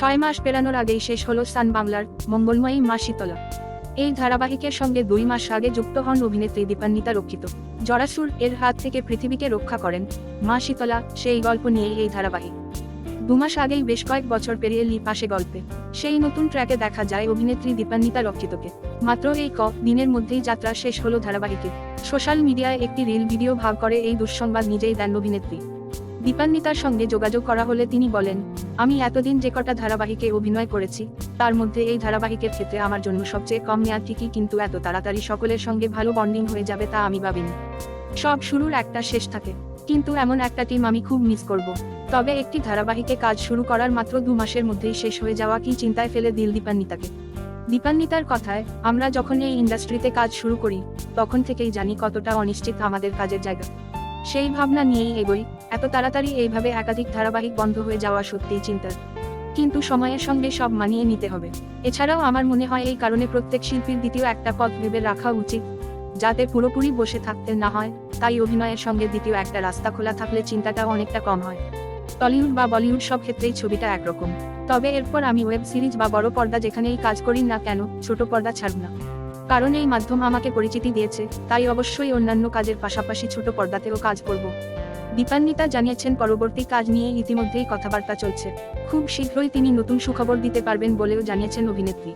ছয় মাস পেরানোর আগেই শেষ হলো সান বাংলার মঙ্গলময়ী মা শীতলা। এই ধারাবাহিকের সঙ্গে দুই মাস আগে যুক্ত হন অভিনেত্রী দীপান্বিতা রক্ষিত। জরাসুর এর হাত থেকে পৃথিবীকে রক্ষা করেন মা শীতলা, সেই গল্প নিয়েই এই ধারাবাহিক। দুমাস আগেই বেশ কয়েক বছর পেরিয়ে লি পাশে গল্পে। সেই নতুন ট্র্যাকে দেখা যায় অভিনেত্রী দীপান্বিতা রক্ষিতকে। মাত্র এই ক দিনের মধ্যেই যাত্রা শেষ হলো ধারাবাহিকে। সোশ্যাল মিডিয়ায় একটি রিল ভিডিও ভাগ করে এই দুঃসংবাদ নিজেই দেন অভিনেত্রী। দীপান্বিতার সঙ্গে যোগাযোগ করা হলে তিনি বলেন, আমি এতদিন যে কটা ধারাবাহিকে অভিনয় করেছি, তার মধ্যে এই ধারাবাহিকের ক্ষেত্রে আমার জন্য সবচেয়ে কম নেওয়া ঠিকই কিন্তু এত তাড়াতাড়ি সকলের সঙ্গে ভালো বন্ডিং হয়ে যাবে তা আমি ভাবিনি। সব শুরুর একটা শেষ থাকে। কিন্তু এমন একটা টিম আমি খুব মিস করব। তবে একটি ধারাবাহিকে কাজ শুরু করার মাত্র দু মাসের মধ্যেই শেষ হয়ে যাওয়া কি চিন্তায় ফেলে দিল দীপান্বিতাকে। দীপান্বিতার কথায়, আমরা যখন এই ইন্ডাস্ট্রিতে কাজ শুরু করি, তখন থেকেই জানি কতটা অনিশ্চিত আমাদের কাজের জায়গা। সেই ভাবনা নিয়েই এগোই এত তাড়াতাড়ি এইভাবে একাধিক ধারাবাহিক বন্ধ হয়ে যাওয়া সত্যিই চিন্তার। কিন্তু সময়ের সঙ্গে সব মানিয়ে নিতে হবে। এছাড়াও আমার মনে হয় এই কারণে প্রত্যেক শিল্পীর দ্বিতীয় একটা পথ ভেবে রাখা উচিত, যাতে পুরোপুরি বসে থাকতে না হয়, তাই অভিনয়ের সঙ্গে দ্বিতীয় একটা রাস্তা খোলা থাকলে চিন্তাটা অনেকটা কম হয়। টলিউড বা বলিউড সব ক্ষেত্রেই ছবিটা একরকম। তবে এরপর আমি ওয়েব সিরিজ বা বড় পর্দা যেখানেই কাজ করি না কেন, ছোট পর্দা ছাড়ব না। কারণ এই মাধ্যম আমাকে পরিচিতি দিয়েছে, তাই অবশ্যই অন্যান্য কাজের পাশাপাশি ছোট পর্দাতেও কাজ করব। দীপান্বিতা জানিয়েছেন পরবর্তী কাজ নিয়ে ইতিমধ্যেই কথাবার্তা চলছে। খুব শীঘ্রই তিনি নতুন সুখবর দিতে পারবেন বলেও জানিয়েছেন অভিনেত্রী।